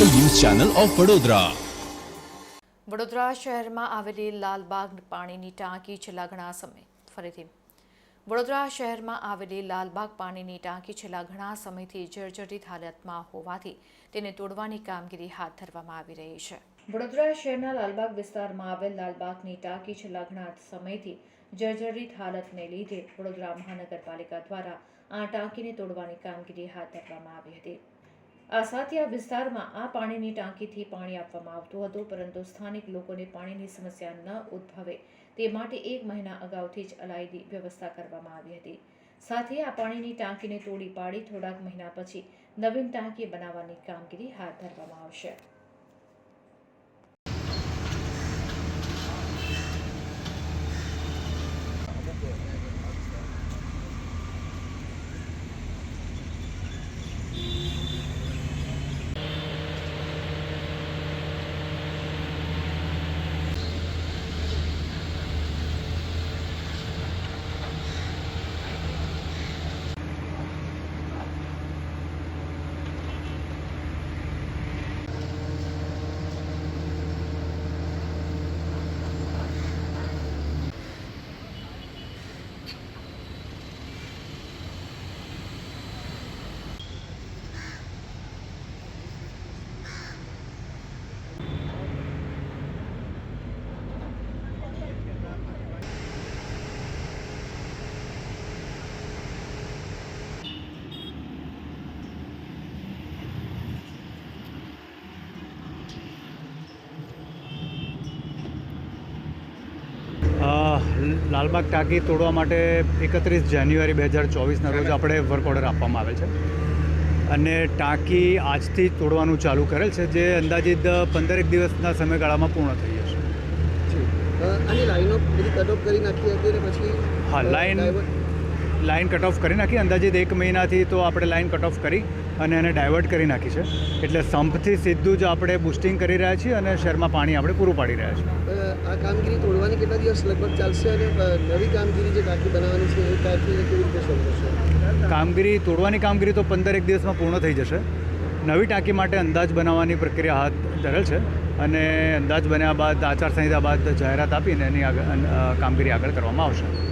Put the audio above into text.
Channel of Vadodara. Vadodara શહેરમાં આવેલી લાલબાગ પાણીની ટાંકી છેલ્લા ઘણા સમય ફરીથી વડોદરા શહેરમાં આવેલી લાલબાગ પાણીની ટાંકી છેલ્લા ઘણા સમયથી જર્જરિત હાલતમાં હોવાથી તેને તોડવાની કામગીરી હાથ ધરવામાં આવી રહી છે. વડોદરા શહેરના લાલબાગ વિસ્તારમાં આવેલ લાલબાગની ટાંકી છેલ્લા ઘણા સમયથી જર્જરિત હાલતને લીધે વડોદરા મહાનગરપાલિકા દ્વારા આ ટાંકીને તોડવાની કામગીરી હાથ ધરવામાં આવી હતી. આ આ વિસ્તારમાં આ પાણીની ટાંકીથી પાણી આપવામાં આવતું હતું, પરંતુ સ્થાનિક લોકોને પાણીની સમસ્યા ન ઉદ્ભવે. તે માટે એક મહિના અગાઉથી જ અલાયદી વ્યવસ્થા કરવામાં આવી હતી. સાથે આ પાણીની ટાંકીને તોડી પાડી થોડાક મહિના પછી નવીન ટાંકી બનાવવાની કામગીરી હાથ ધરવામાં આવશે. લાલબાગ ટાંકી તોડવા માટે એકત્રીસ જાન્યુઆરી બે હજાર ચોવીસના રોજ આપણે વર્ક ઓર્ડર આપવામાં આવે છે. અને ટાંકી આજથી જ તોડવાનું ચાલુ કરેલ છે જે અંદાજિત પંદરેક દિવસના સમયગાળામાં પૂર્ણ થઈ જશે. હા, લાઈન- લાઈન કટ ઓફ કરી નાખી. અંદાજિત એક મહિનાથી તો આપણે લાઇન કટ ઓફ કરી અને એને ડાયવર્ટ કરી નાખી છે. એટલે સંપથી સીધું જ આપણે બુસ્ટિંગ કરી રહ્યા છીએ અને શહેરમાં પાણી આપણે પૂરું પાડી રહ્યા છીએ. આ કામગીરી તોડવાની કેટલા દિવસ લગભગ ચાલશે અને નવી કામગીરી જે ટાંકી બનાવવાની છે એ ટાંકી કેવી રીતે શરૂ થશે? કામગીરી તોડવાની કામગીરી તો પંદર એક દિવસમાં પૂર્ણ થઈ જશે. નવી ટાંકી માટે અંદાજ બનાવવાની પ્રક્રિયા હાથ ધરેલ છે અને અંદાજ બન્યા બાદ આચારસંહિતા બાદ જાહેરાત આપીને એની આગળ કામગીરી આગળ કરવામાં આવશે.